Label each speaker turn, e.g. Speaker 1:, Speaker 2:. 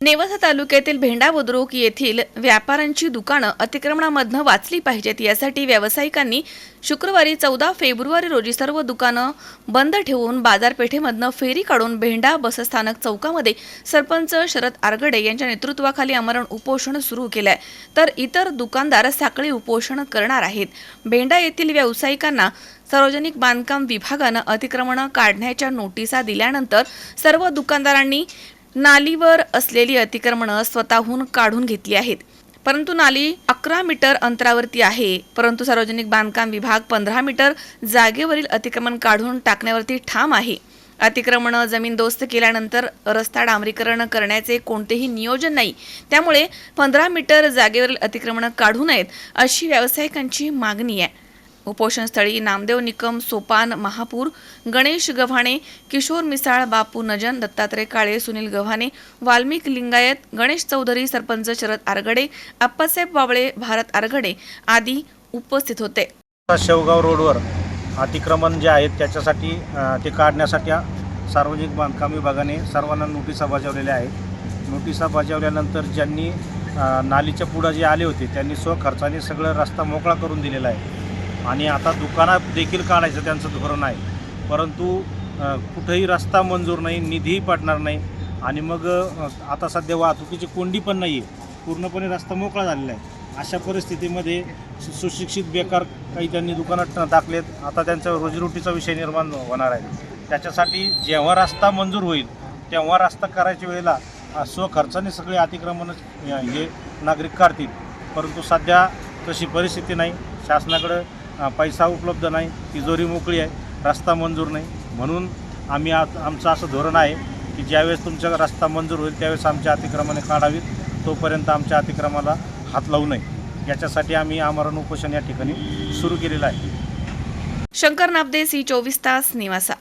Speaker 1: नेवासा तालुक्यातील भेंडा बुद्रुक येथील व्यापाऱ्यांची दुकानं अतिक्रमणामधनं वाचली पाहिजेत यासाठी व्यावसायिकांनी शुक्रवारी चौदा फेब्रुवारी रोजी सर्व दुकानं बंद ठेवून बाजारपेठेमधनं फेरी काढून भेंडा बसस्थानक चौकामध्ये सरपंच शरद आरगडे यांच्या नेतृत्वाखाली आमरण उपोषण सुरू केलं आहे तर इतर दुकानदार साखळी उपोषण करणार आहेत. भेंडा येथील व्यावसायिकांना सार्वजनिक बांधकाम विभागानं अतिक्रमणं काढण्याच्या नोटिसा दिल्यानंतर सर्व दुकानदारांनी नालीवर असलेली अतिक्रमणं स्वतःहून काढून घेतली आहेत. परंतु नाली अकरा मीटर अंतरावरती आहे. परंतु सार्वजनिक बांधकाम विभाग पंधरा मीटर जागेवरील अतिक्रमण काढून टाकण्यावरती ठाम आहे. अतिक्रमण जमीनदोस्त केल्यानंतर रस्ता डांबरीकरण करण्याचे कोणतेही नियोजन नाही. त्यामुळे पंधरा मीटर जागेवरील अतिक्रमण काढू नयेत अशी व्यावसायिकांची मागणी आहे. उपोषणस्थळी नामदेव निकम सोपान महापूर गणेश गव्हाणे किशोर मिसाळ बापू नजन दत्तात्रय काळे सुनील गव्हाणे वाल्मिक लिंगायत गणेश चौधरी सरपंच शरद आरगडे अप्पासाहेब बाबळे भारत आरगडे आदी उपस्थित होते.
Speaker 2: शेवगाव रोडवर अतिक्रमण जे आहेत त्याच्यासाठी ते काढण्यासाठी सार्वजनिक बांधकाम विभागाने सर्वांना नोटिसा बजावलेल्या आहेत. नोटिसा बजावल्यानंतर ज्यांनी नालीच्या पुढं जे आले होते त्यांनी स्वखर्चाने सगळं रस्ता मोकळा करून दिलेला आहे. आणि आता दुकानात देखील काढायचं त्यांचं धोरण आहे. परंतु कुठेही कुठंही रस्ता मंजूर नाही निधीही पडणार नाही आणि मग आता सध्या वाहतुकीची कोंडी पण नाही आहे पूर्णपणे रस्ता मोकळा झालेला आहे. अशा परिस्थितीमध्ये सुशिक्षित बेकार काही त्यांनी दुकानात टाकलेत. आता त्यांचा रोजीरोटीचा विषय निर्माण होणार आहे. त्याच्यासाठी जेव्हा रस्ता मंजूर होईल तेव्हा रस्ता करायच्या वेळेला स्वखर्चाने सगळे अतिक्रमण हे नागरिक काढतील. परंतु सध्या तशी परिस्थिती नाही. शासनाकडं पैसा उपलब्ध नाही तिजोरी मोकळी आहे रस्ता मंजूर नाही. म्हणून आम्ही आज आमचं असं धोरण आहे की ज्यावेळेस तुमच्या रस्ता मंजूर होईल त्यावेळेस आमच्या अतिक्रमणे काढावीत. तोपर्यंत आमच्या अतिक्रमाला हात लावू नये. याच्यासाठी आम्ही आमरण उपोषण या ठिकाणी सुरू केलेलं आहे.
Speaker 1: शंकर नाबदे सी चोवीस तास निवासा.